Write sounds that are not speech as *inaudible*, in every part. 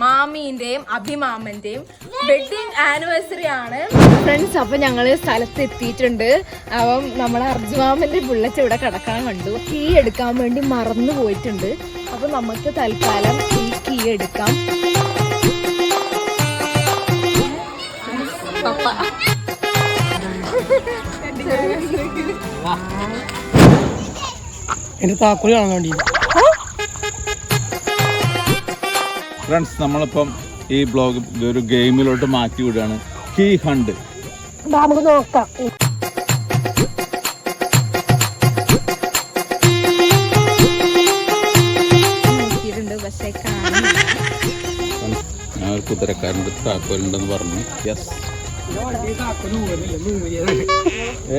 മാമീന്റെയും അഭിമാമന്റെയും wedding anniversary ആണ്. Friends അപ്പൊ ഞങ്ങൾ സ്ഥലത്ത് എത്തിയിട്ടുണ്ട് അപ്പം നമ്മളെ അർജുമാമന്റെ ബുള്ളറ്റ് ഇവിടെ കിടക്കാൻ കണ്ടു. കീ എടുക്കാൻ വേണ്ടി മറന്നു പോയിട്ടുണ്ട്. അപ്പൊ നമുക്ക് തൽക്കാലം ഈ കീ എടുക്കാം. പപ്പ എന്റെ താക്കോൽ കാണാൻ വേണ്ടി ഫ്രണ്ട്സ് നമ്മളിപ്പം ഈ ബ്ലോഗ് ഒരു ഗെയിമിലോട്ട് മാറ്റി വിടുകയാണ്. കീ ഹണ്ട് നമുക്ക് നോക്കാം ഞാൻ ഒരു കുതിരക്കാരന്റെ താക്കോലുണ്ടെന്ന് പറഞ്ഞു. യെസ്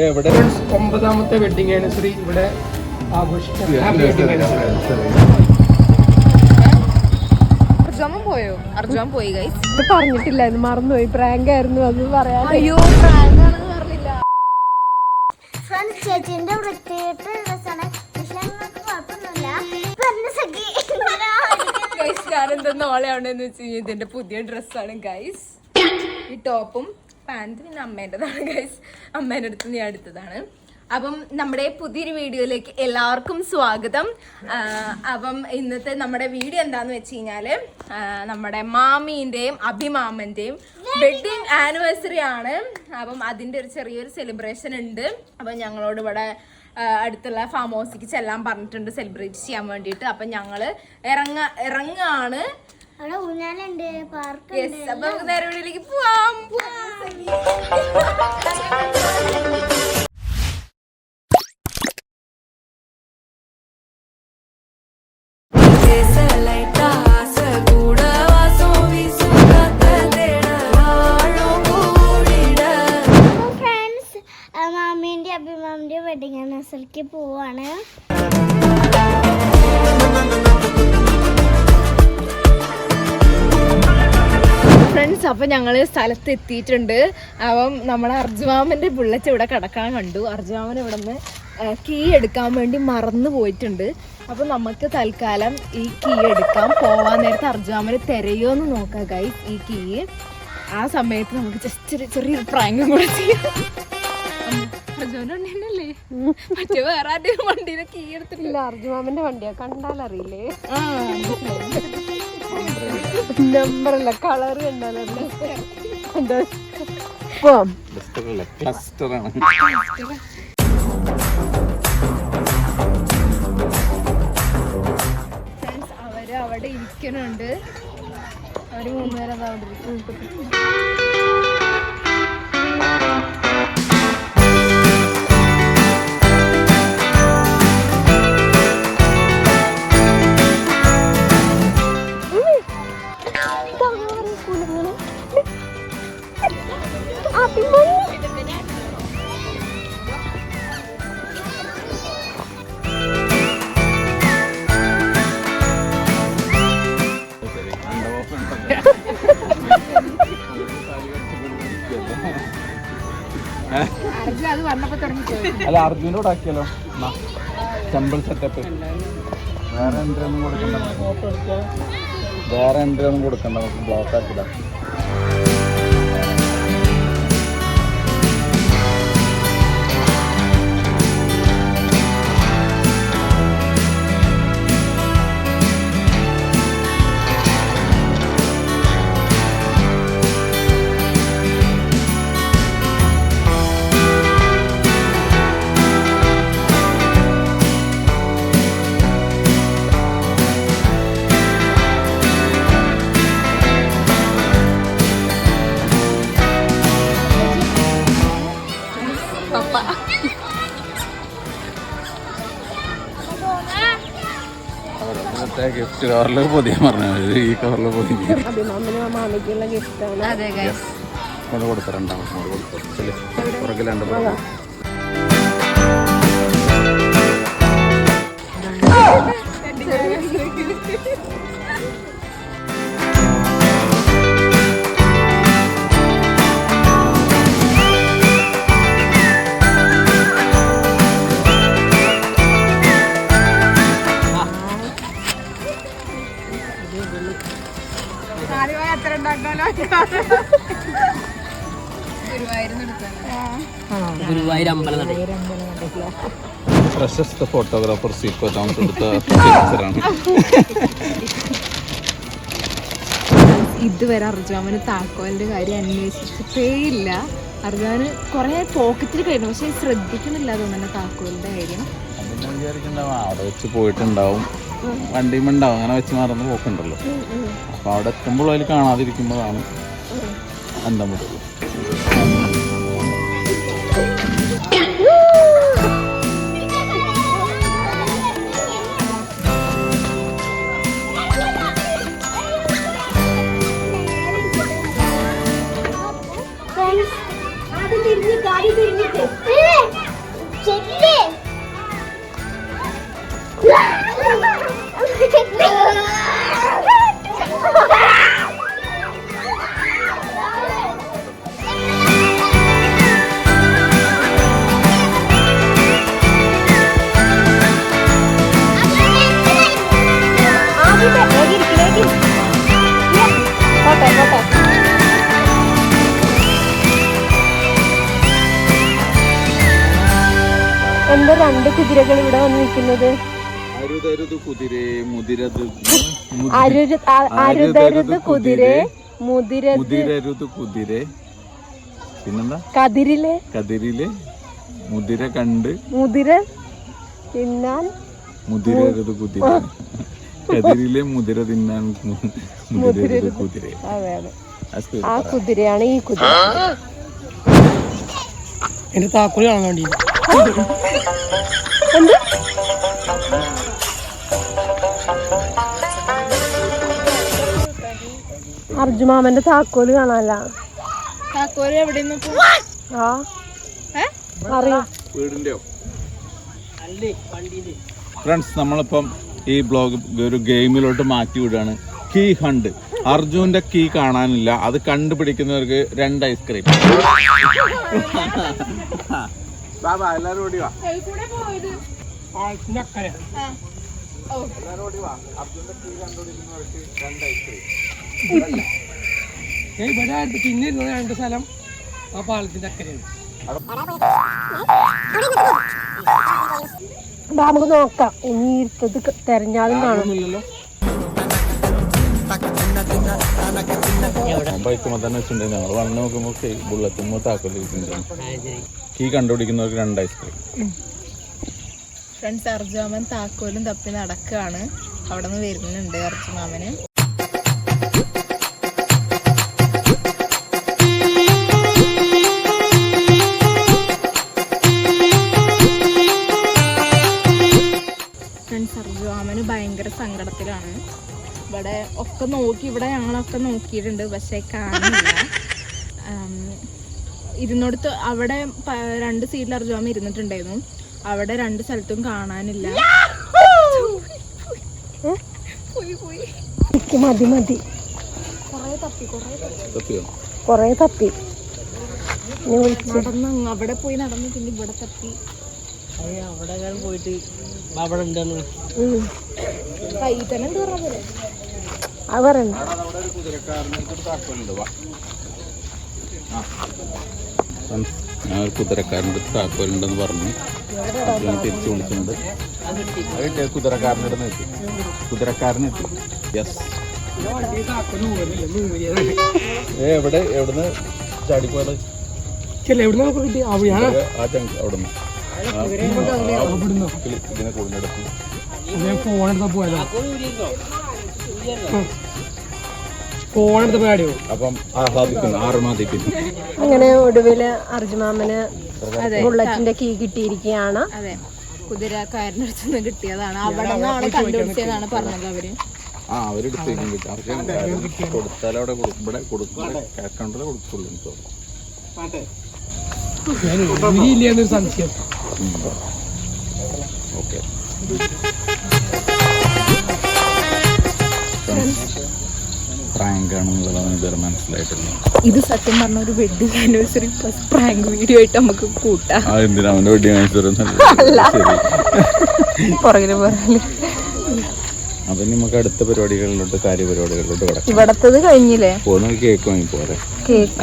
എവിടെ? ഒമ്പതാമത്തെ വെഡിങ് ആനിവേഴ്സറി ഇവിടെ ആഘോഷിക്കാം പോയോ? അർജുൻ പോയി ഗൈസ് ഇത് പറഞ്ഞിട്ടില്ല ഇത് മറന്നുപോയി. പ്രാങ്ക് ആയിരുന്നു അത് പറയാൻ. അയ്യോ പ്രാങ്ക് ആണെന്ന് പറഞ്ഞില്ല. ഫ്രണ്ട്സ് ചേച്ചിന്റെ വൃത്തിയായിട്ട് ഡ്രസ്സാണ്. പക്ഷെ നമുക്ക് കുഴപ്പമൊന്നുമില്ല. ഗൈസ് ഞാൻ എന്താ ഓളെയാണെന്ന് വെച്ച് കഴിഞ്ഞാൽ ഇതിന്റെ പുതിയ ഡ്രസ്സാണ് ഗൈസ് ഈ ടോപ്പും പാന്റും പിന്നെ അമ്മേന്റെതാണ് ഗൈസ് അമ്മേന്റെ അടുത്ത് നീ എടുത്തതാണ്. അപ്പം നമ്മുടെ പുതിയൊരു വീഡിയോയിലേക്ക് എല്ലാവർക്കും സ്വാഗതം. അപ്പം ഇന്നത്തെ നമ്മുടെ വീഡിയോ എന്താന്ന് വെച്ച് കഴിഞ്ഞാൽ നമ്മുടെ മാമീന്റെയും അഭിമാമന്റെയും വെഡിങ് ആനിവേഴ്സറി ആണ്. അപ്പം അതിന്റെ ഒരു ചെറിയൊരു സെലിബ്രേഷൻ ഉണ്ട്. അപ്പം ഞങ്ങളോട് ഇവിടെ അടുത്തുള്ള ഫാം ഹൗസിക്ക് ചെല്ലാൻ പറഞ്ഞിട്ടുണ്ട് സെലിബ്രേറ്റ് ചെയ്യാൻ വേണ്ടിയിട്ട്. അപ്പം ഞങ്ങൾ ഇറങ്ങ ഇറങ്ങാണ്. അപ്പൊ നേരെ വീട്ടിലേക്ക് പോവാം. ആനിവേഴ്സറിക്ക് പോവാണ്. ഫ്രണ്ട്സ് അപ്പം ഞങ്ങൾ സ്ഥലത്ത് എത്തിയിട്ടുണ്ട് അപ്പം നമ്മളെ അർജുമാമന്റെ ബുള്ളറ്റ് ഇവിടെ കിടക്കാൻ കണ്ടു. അർജുമാമൻ ഇവിടെ നിന്ന് കീ എടുക്കാൻ വേണ്ടി മറന്നു പോയിട്ടുണ്ട്. അപ്പം നമുക്ക് തൽക്കാലം ഈ കീ എടുക്കാം. പോവാൻ നേരത്തെ അർജുമാമന് തിരയോന്ന് നോക്കാം ഗൈസ് ഈ കീ. ആ സമയത്ത് നമുക്ക് ജസ്റ്റ് ഒരു ചെറിയൊരു പ്രാങ്കും കൂടെ ചെയ്യാം. അർജുമാൻ ഉണ്ടല്ലേ മറ്റേ വേറെ ആരുടെയും വണ്ടിയിലെ കീ എടുത്തിട്ടില്ല അർജുമാമന്റെ വണ്ടിയാ കണ്ടാലറിയില്ലേ. നമ്പറല്ല കളർ എന്താ പോവാം. ഫ്രണ്ട്സ് അവർ അവിടെ ഇരിക്കണുണ്ട് അവർ മൂന്നുപേരും അതാ അവിടെ ഇരിക്കുന്നു തുടങ്ങി പോയി കൂടെ ആക്കിയാലോ? ടെമ്പിൾ സെറ്റപ്പ് വേറെ എൻട്രി ഒന്നും കൊടുക്കണ്ട. വേറെ എൻട്രി ഒന്നും കൊടുക്കണ്ട നമുക്ക് ബ്ലോക്ക് ละ അങ്ങനത്തെ ഗിഫ്റ്റ് കവറിൽ പൊതിയാൻ പറഞ്ഞത്. ഈ കവറിൽ പൊതിഞ്ഞു കൊണ്ട് കൊടുത്ത രണ്ടാമത്തെ കൊണ്ട് കൊടുത്തു. പുറകിൽ രണ്ട് Thank you. ഗുരുവായൂർ അമ്പലം നട. പ്രശസ്ത ഫോട്ടോഗ്രാഫർ സീക്കോ തോമസ് എടുത്ത പിക്ചറാണ് ഇതുവരെ അർജാമന് താക്കോലിന്റെ കാര്യം അന്വേഷിച്ചിട്ടേ ഇല്ല അർജുമാന് കുറെ പോക്കറ്റിൽ കഴിഞ്ഞു. പക്ഷെ ശ്രദ്ധിക്കുന്നില്ല തോന്നുന്നു താക്കോലിന്റെ കാര്യം. അവിടെ വെച്ച് പോയിട്ടുണ്ടാവും. വണ്ടിയും ഉണ്ടാവും. അങ്ങനെ വെച്ച് മറന്ന് പോക്കുണ്ടല്ലോ. അപ്പൊ അവിടെ എത്തുമ്പോൾ അതിൽ കാണാതിരിക്കുമ്പോഴാണ് അന്തം വിടുള്ളൂ രണ്ട് കുതിരകൾ ഇവിടെ വന്ന് നിൽക്കുന്നത്? അരുതരുത് കുതിരേ മുതിരരുത് പിന്നെന്താ? കതിരിലെ. കതിരിലെ മുതിര കണ്ട് മുതിര തിന്നാൻ മുതിരരുത് കുതിര. കതിരിലെ മുതിര തിന്നാൻ മു- മുതിരരുത് കുതിര. ആ. കുതിരയാണ് ഈ കുതിര. എന്റെ താക്കോലി കാണാൻ വേണ്ടി അർജുമാമന്റെ താക്കോൽ കാണാനല്ല. താക്കോൽ എവിടെ ആ. അറിയാം? വീടിന്റെയോ? ഫ്രണ്ട്സ് നമ്മളിപ്പം ഈ ബ്ലോഗ് ഒരു ഗെയിമിലോട്ട് മാറ്റി വിടുകയാണ്. Key hunt. അർജുന്റെ കീ കാണാനില്ല. അത് കണ്ടുപിടിക്കുന്നവർക്ക് രണ്ട് ഐസ്ക്രീം. *laughs* ബാബാ എല്ലാരും ഓടി വാ. പാളത്തിന്റെ അക്കരെ എല്ലാരും ഓടി വാ. അർജുന്റെ കീ കണ്ടുപിടിക്കുന്നവർക്ക് രണ്ട് ഐസ്ക്രീം ഞാൻ ഇവിടെ അടുത്ത് പിന്നെ ഇരുന്ന രണ്ട് സ്ഥലം. ആ പാലത്തിന്റെ അക്കരെയാണ് ബാ, നമുക്ക് നോക്കാം. ഇനി ഇരുത്തത് ക- തെരഞ്ഞാലും കാണും. ബൈക്കുമ്പോൾ തന്നെ വെച്ചിട്ടുണ്ടായിരുന്നു ഞങ്ങൾ വന്ന് നോക്കുമ്പോൾ ബുള്ളറ്റുമ്പോൾ താക്കോലിരിക്കുന്നുണ്ടായിരുന്നു കീ കണ്ടുപിടിക്കുന്നവർക്ക് രണ്ട് ഐസ്ക്രീം ഫ്രണ്ട്സ് അർജുമാമൻ താക്കോലും തപ്പി നടക്കുകയാണ് അവിടെ നിന്ന് വരുന്നുണ്ട് അർജുമാമന്. ഫ്രണ്ട്സ് അർജുമാമന് ഭയങ്കര സങ്കടത്തിലാണ്. ഇവിടെ ഒക്കെ നോക്കി ഇവിടെ ഞങ്ങളൊക്കെ നോക്കിയിട്ടുണ്ട് പക്ഷെ കാണുന്നില്ല. ഇരുന്നിടത്ത് അവിടെ രണ്ട് സീറ്റിൽ അർജുവാമ ഇരുന്നിട്ടുണ്ടായിരുന്നു. അവിടെ രണ്ട് സ്ഥലത്തും കാണാനില്ല. മതി മതി. കൊറേ തപ്പി നടന്ന് അവിടെ പോയി നടന്ന് പിന്നെ ഇവിടെ തപ്പി. അവിടെ പോയിട്ട് അവിടെ ഉണ്ടെന്ന്. കൈ തന്നെ പറഞ്ഞ പോലെ അത് പറയണ്ട ഞാൻ ഒരു കുതിരക്കാരന്റെ അടുത്ത് താക്കോലുണ്ടെന്ന് പറഞ്ഞു. അപ്പോൾ തിരിച്ചു വിളിച്ചിട്ടുണ്ട്. അത് കിട്ടിയ? കുതിരക്കാരന്റെ അടുത്ത് എത്തി കുതിരക്കാരന് എത്തി യെസ് ഏ എവിടെ? എവിടുന്ന് ചാടിപ്പോയത്? ആ ചങ്ക അവിടുന്ന്. ഇതിനെ കൂടുതലെടുത്തു. ഞാൻ ഫോൺ എടുത്താ പോയതാ. അപ്പം ആഹ്ലാദിക്കുന്നു ആർമാദിക്കുന്നു അങ്ങനെ ഒടുവിൽ അർജുമാമന് ബുള്ളറ്റിന്റെ കീ കിട്ടിയിരിക്കുകയാണ്. അതെ. കുതിരക്കാരന്റെ അടുത്ത് നിന്ന് കിട്ടിയതാണ് അവിടെ നിന്നാണ് പറഞ്ഞത് അവർ. ആ കിട്ടും. അവർക്ക് കൊടുക്കും ഇവിടെ കൊടുക്കും ക്യാഷ് കൗണ്ടറിൽ കൊടുക്കുള്ളൂ എനിക്ക് തോന്നുന്നു. സംശയം. ഓക്കെ. പ്രാങ്ക് ആണെന്നുള്ളതാണ് ഇതുവരെ മനസ്സിലായിട്ടില്ല. ഇത് സത്യം പറഞ്ഞ ഒരു wedding anniversary plus prank video ആയിട്ട് നമുക്ക് കൂട്ടാം. ആ എന്തിനാ അവന്റെ വെഡിങ് ആനിവേഴ്സറി ശരി. പുറകിൽ പുറകിൽ അപ്പൊ നമുക്ക് അടുത്ത പരിപാടികളിലോട്ട് കാര്യപരിപാടികളിലോട്ട് കിടക്കാം. ഇവിടത്തത് കഴിഞ്ഞില്ലേ? പോകുന്ന കേക്ക് വാങ്ങി പോരെ. കേക്ക്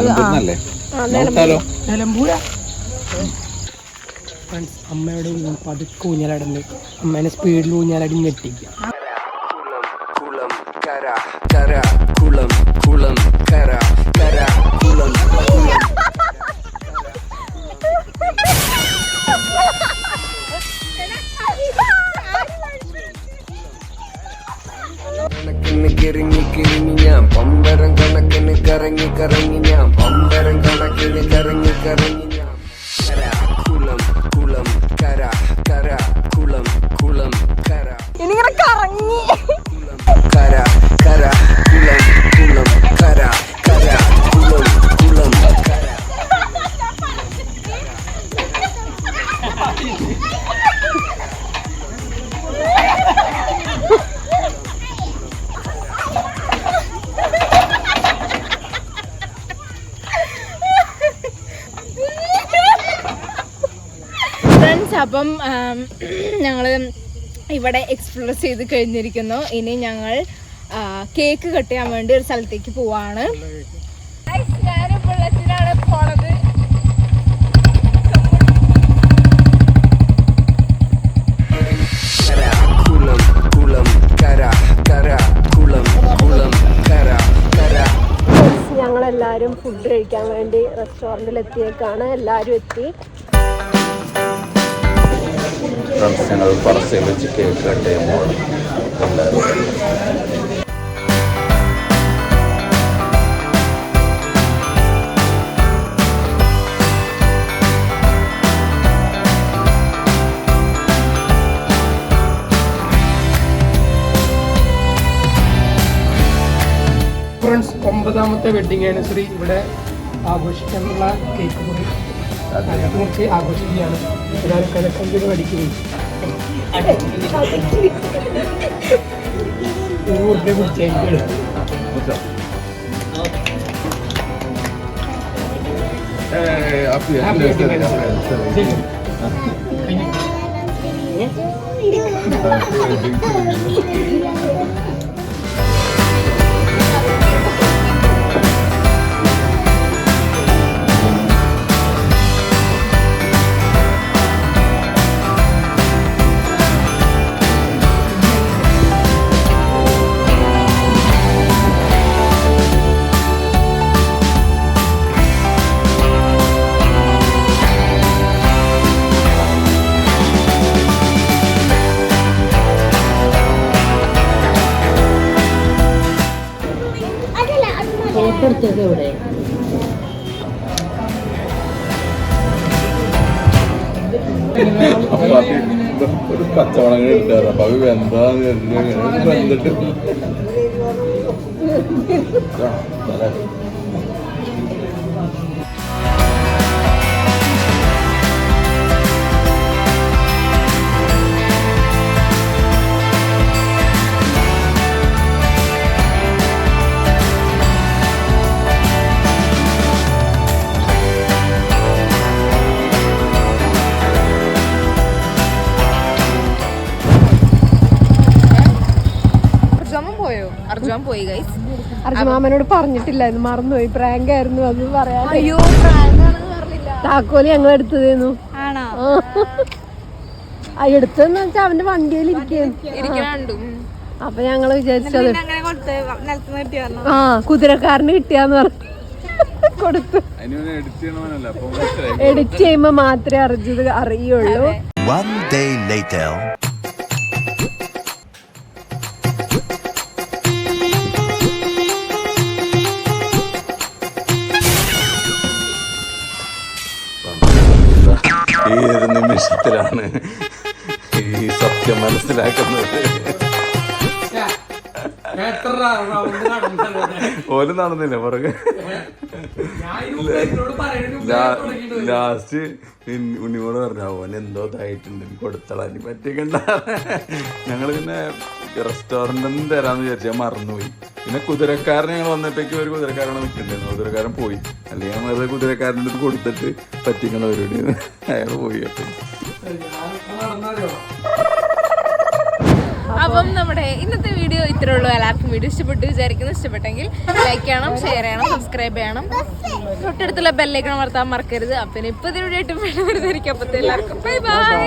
അമ്മയുടെ പതുക്കെ ഊഞ്ഞാലാടുണ്ട് അമ്മേനെ സ്പീഡിൽ ഊഞ്ഞാലാടി ഞെട്ടിക്കുക കുളം കര കര കുളം കുളം കര കര കുളം കുളം കണക്കിന് കിറങ്ങി കിറങ്ങി ഞാൻ പമ്പരം കണക്കിന് കറങ്ങി കറങ്ങി ഞാൻ പമ്പരം കണക്കിന് കറങ്ങി കറങ്ങി ഞാൻ കര കുളം കുളം കര കര കുളം കുളം കര ഇനിങ്ങനെ കറങ്ങി അപ്പം ഞങ്ങൾ ഇവിടെ എക്സ്പ്ലോർ ചെയ്ത് കഴിഞ്ഞിരിക്കുന്നു. ഇനി ഞങ്ങൾ കേക്ക് കട്ട് ചെയ്യാൻ വേണ്ടി ഒരു സ്ഥലത്തേക്ക് പോവാണ്. ഞാനും ബുള്ളറ്റിനാണ് പോണത് കര കുളം കുളം കര കര കുളം കുളം കര കര ഞങ്ങളെല്ലാവരും ഫുഡ് കഴിക്കാൻ വേണ്ടി റെസ്റ്റോറന്റിൽ എത്തിയേക്കാണ് എല്ലാവരും എത്തി. ഫ്രണ്ട്സ് ഞങ്ങൾ പറസയിൽ വെച്ച് കേക്ക് കട്ട് ചെയ്യുമ്പോൾ ഒമ്പതാമത്തെ വെഡിങ് ആനിവേഴ്സറി ഇവിടെ ആഘോഷിക്കാനുള്ള കേക്ക് മുറി കേക്ക് മുറിച്ച് ആഘോഷിക്കുകയാണ് എല്ലാവരും കലക്കഞ്ചൊക്കെ കടിക്കുകയും ഊറിനെ കുടിച്ചേക്കാണ് Happy wedding അപ്പൊ അത് ഒരു പച്ചവളങ്ങൾ ഇട്ടാറ് അപ്പൊ അത് വെന്താന്ന് കരുതി *laughs* അർജുമാമനോട് പറഞ്ഞിട്ടില്ലായിരുന്നു. മറന്നുപോയി. പ്രാങ്ക് ആയിരുന്നു അത് പറയാൻ. അയ്യോ താക്കോൽ ഞങ്ങൾ എടുത്തതേന്നു ആണോ? ആ. എടുത്തതെന്ന് വെച്ചാ അവന്റെ വണ്ടിയിൽ ഇരിക്കുന്നു അപ്പൊ ഞങ്ങൾ വിചാരിച്ചത് ആ കുതിരക്കാരന് കിട്ടിയാന്ന് പറഞ്ഞു. കൊടുത്തു. എഡിറ്റ് ചെയ്യുമ്പോ മാത്രമേ അറിഞ്ഞത് അറിയുള്ളൂ. ഈ നിമിഷത്തിലാണ് ഈ സത്യം മനസ്സിലാക്കുന്നത്? ഓൽ നടന്നില്ല പുറകെ? ലാസ്റ്റ് ഉണ്ണിയോട് പറഞ്ഞു ഓൻ എന്തോ ഇതായിട്ടുണ്ട് കൊടുത്തളാൻ പറ്റിക്കണ്ട ഞങ്ങൾ പിന്നെ റെസ്റ്റോറന്റിൽ നിന്ന് തരാന്ന് വിചാരിച്ചാൽ മറന്നുപോയി. പിന്നെ കുതിരക്കാരൻ ഞങ്ങൾ വന്നപ്പോഴേക്കും ഒരു കുതിരക്കാരനെ നിൽക്കണ്ടായിരുന്നു കുതിരക്കാരൻ പോയി. അല്ലെങ്കിൽ ഞങ്ങൾ വേറെ കുതിരക്കാരന്റെ അടുത്ത് കൊടുത്തിട്ട് പറ്റിക്കണ പരിപാടി. അയാൾ പോയി അപ്പം അപ്പം നമ്മുടെ ഇന്നത്തെ വീഡിയോ ഇത്രേ ഉള്ളൂ. എല്ലാവർക്കും വീഡിയോ ഇഷ്ടപ്പെട്ടു വിചാരിക്കുന്നു. ഇഷ്ടപ്പെട്ടെങ്കിൽ ലൈക്ക് ചെയ്യണം ഷെയർ ചെയ്യണം സബ്സ്ക്രൈബ് ചെയ്യണം. തൊട്ടടുത്തുള്ള ബെല്ലേക്കണം വർത്താൻ മറക്കരുത്. അപ്പം ഇപ്പൊ ഇതിലൂടെ ആയിട്ട് വരുന്നതായിരിക്കും. അപ്പത്തെ എല്ലാവർക്കും ബൈ ബൈ